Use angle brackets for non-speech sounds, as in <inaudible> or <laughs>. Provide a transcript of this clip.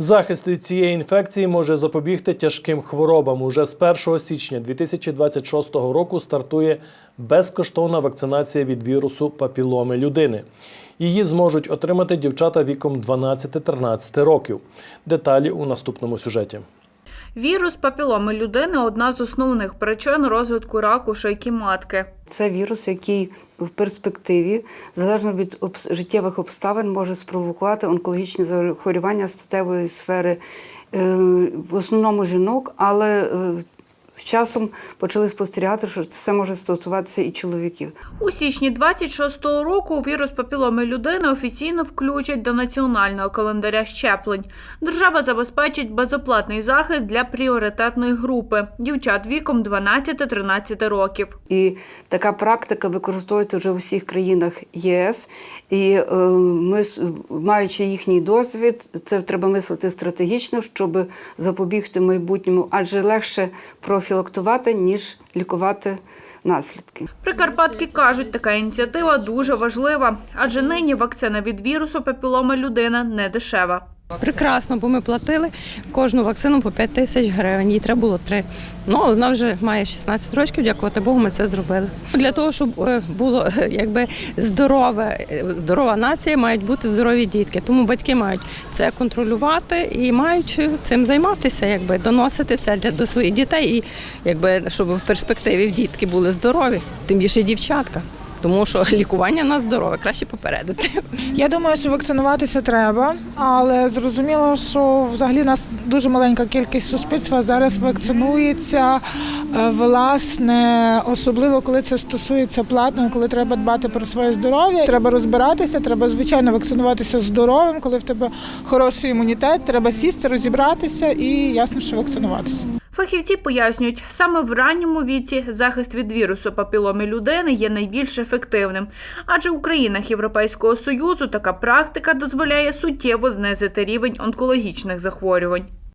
Захист від цієї інфекції може запобігти тяжким хворобам. Уже з 1 січня 2026 року стартує безкоштовна вакцинація від вірусу папіломи людини. Її зможуть отримати дівчата віком 12-13 років. Деталі у наступному сюжеті. Вірус папіломи людини одна з основних причин розвитку раку шийки матки. Це вірус, який в перспективі, залежно від життєвих обставин, може спровокувати онкологічні захворювання статевої сфери е, в основному жінок, але е, з часом почали спостерігати, що це може стосуватися і чоловіків. У січні 26-го року вірус папіломи людини офіційно включать до національного календаря щеплень. Держава забезпечить безоплатний захист для пріоритетної групи дівчат віком 12-13 років. І така практика використовується вже у всіх країнах ЄС. І е, ми, маючи їхній досвід, це треба мислити стратегічно, щоб запобігти майбутньому, адже легше профілактувати, ніж лікувати наслідки. Прикарпатки кажуть, така ініціатива дуже важлива, адже нині вакцина від вірусу папіломи людини не дешева. Прекрасно, бо ми платили кожну вакцину по 5 тисяч гривень. Їй треба було три. Ну, але вона вже має 16 років, дякувати Богу, ми це зробили. Для того, щоб е, було е, якби здорове, е, здорова нація, мають бути здорові дітки. Тому батьки мають це контролювати і мають цим займатися, якби доносити це для до своїх дітей, і якби щоб в перспективі дітки були здорові, тим більше дівчатка. Тому що <laughs> лікування на здорове краще попередити. Я думаю, що вакцинуватися треба, але зрозуміло, що взагалі нас дуже маленька кількість суспільства зараз вакцинується. Е, Власне, особливо коли це стосується платного, коли треба дбати про своє здоров'я. Треба розбиратися, треба звичайно вакцинуватися здоровим, коли в тебе хороший імунітет, треба сісти, розібратися і ясно, що вакцинуватися. Фахівці пояснюють, саме в ранньому віці захист від вірусу папіломи людини є найбільш ефективним, адже у країнах Європейського союзу така практика дозволяє суттєво знизити рівень онкологічних захворювань.